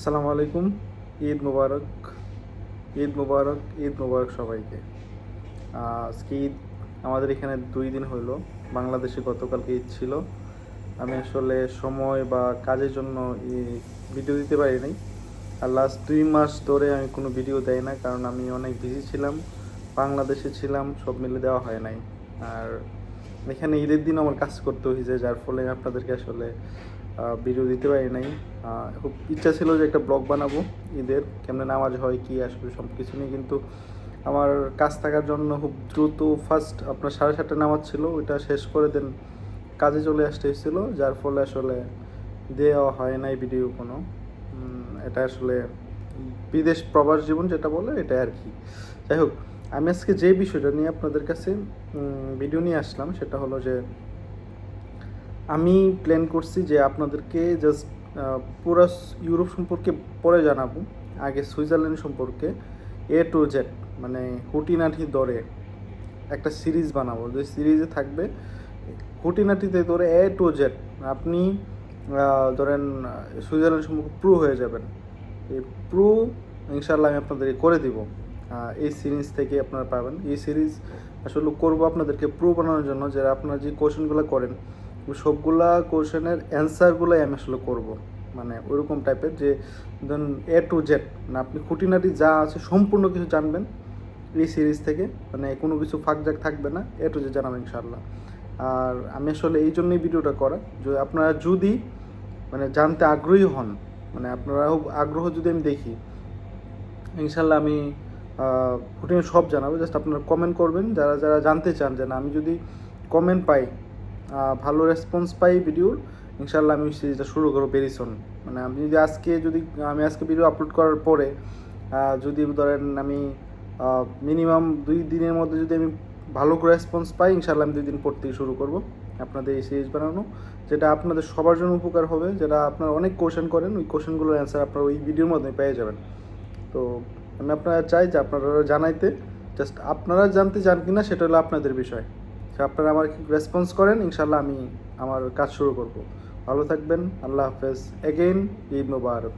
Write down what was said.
আসসালামু আলাইকুম। ঈদ মুবারক। ঈদ মুবারক ঈদ মুবারক সবাইকে। আজকে ঈদ আমাদের এখানে দুই দিন হইল। বাংলাদেশে গতকালকে ঈদ ছিল। আমি আসলে সময় বা কাজের জন্য ভিডিও দিতে পারি নাই আর লাস্ট দুই মাস ধরে আমি কোনো ভিডিও দেই না, কারণ আমি অনেক বিজি ছিলাম। বাংলাদেশে ছিলাম, সব মিলে দেওয়া হয় নাই। আর এখানে ঈদের দিন আমার কাজ করতে হয়েছে যার ফলে আপনাদেরকে আসলে ভিডিও দিতে পারি নাই। খুব ইচ্ছা ছিল যে একটা ব্লগ বানাবো ঈদের, কেমনে নামাজ হয়, কি আসবে সব কিছু নিয়ে, কিন্তু আমার কাজ থাকার জন্য খুব দ্রুত ফার্স্ট আপনার সাড়ে সাতটা নামাজ ছিল, ওইটা শেষ করে দেন কাজে চলে আসতে হয়েছিল, যার ফলে আসলে দেওয়া হয় নাই ভিডিও কোনো। এটা আসলে বিদেশ প্রবাস জীবন যেটা বলে এটা আর কি। যাই হোক, আমি আজকে যে বিষয়টা নিয়ে আপনাদের কাছে ভিডিও নিয়ে আসলাম, সেটা হলো যে আমি প্ল্যান করছি যে আপনাদেরকে জাস্ট পুরো ইউরোপ সম্পর্কে পরে জানাব। আগে সুইজারল্যান্ড সম্পর্কে। এ টু জেড মানে হুটিনাটি দরে একটা সিরিজ বানাবো। যে সিরিজে থাকবে হুটিনাটিতে ধরে এ টু জেড আপনি ধরেন, সুইজারল্যান্ড সম্পর্কে প্রু হয়ে যাবেন। এই প্রু ইনশাল্লাহ আমি আপনাদেরকে করে দিব। এই সিরিজ থেকে আপনারা পাবেন। এই সিরিজ আসলে করব আপনাদেরকে প্রু বানানোর জন্য যারা আপনারা যে কোশ্চেনগুলো করেন সবগুলা কোশ্চেনের অ্যান্সারগুলোই আমি আসলে করব। মানে ওইরকম টাইপের যে ধরুন এ টু জেড মানে আপনি খুঁটিনাটি যা আছে সম্পূর্ণ কিছু জানবেন এই সিরিজ থেকে। মানে কোনো কিছু ফাঁকজাক থাকবে না। এ টু জেড জানাব ইনশাল্লাহ আর আমি আসলে এই জন্যই ভিডিওটা করা। যে আপনারা যদি মানে জানতে আগ্রহী হন মানে আপনারা আগ্রহ যদি আমি দেখি ইনশাল্লাহ আমি খুঁটিয়ে সব জানাব। জাস্ট আপনারা কমেন্ট করবেন। যারা যারা জানতে চান যে না, আমি যদি কমেন্ট পাই ভালো রেসপন্স পাই ভিডিওর ইনশাল্লাহ আমি সিরিজটা শুরু করব ভেরি সুন মানে আমি যদি আজকে যদি, আমি আজকে ভিডিও আপলোড করার পরে যদি ধরেন আমি মিনিমাম দুই দিনের মধ্যে যদি আমি ভালো করে রেসপন্স পাই ইনশাল্লাহ আমি দুই দিন পর থেকে শুরু করব আপনাদের এই সিরিজ বানানো। যেটা আপনাদের সবার জন্য উপকার হবে, যেটা আপনারা অনেক কোশ্চেন করেন, ওই কোশ্চেনগুলোর অ্যান্সার আপনারা ওই ভিডিওর মাধ্যমে পেয়ে যাবেন। তো আমি আপনারা চাই যে আপনারা জানাইতে জাস্ট আপনারা জানতে চান কিনা, সেটা হলো আপনাদের বিষয়। আপনারা আমার রেসপন্স করেন? ইনশাল্লাহ আমি আমার কাজ শুরু করব। ভালো থাকবেন। আল্লাহ হাফেজ। এগেইন ঈদ মুবারক।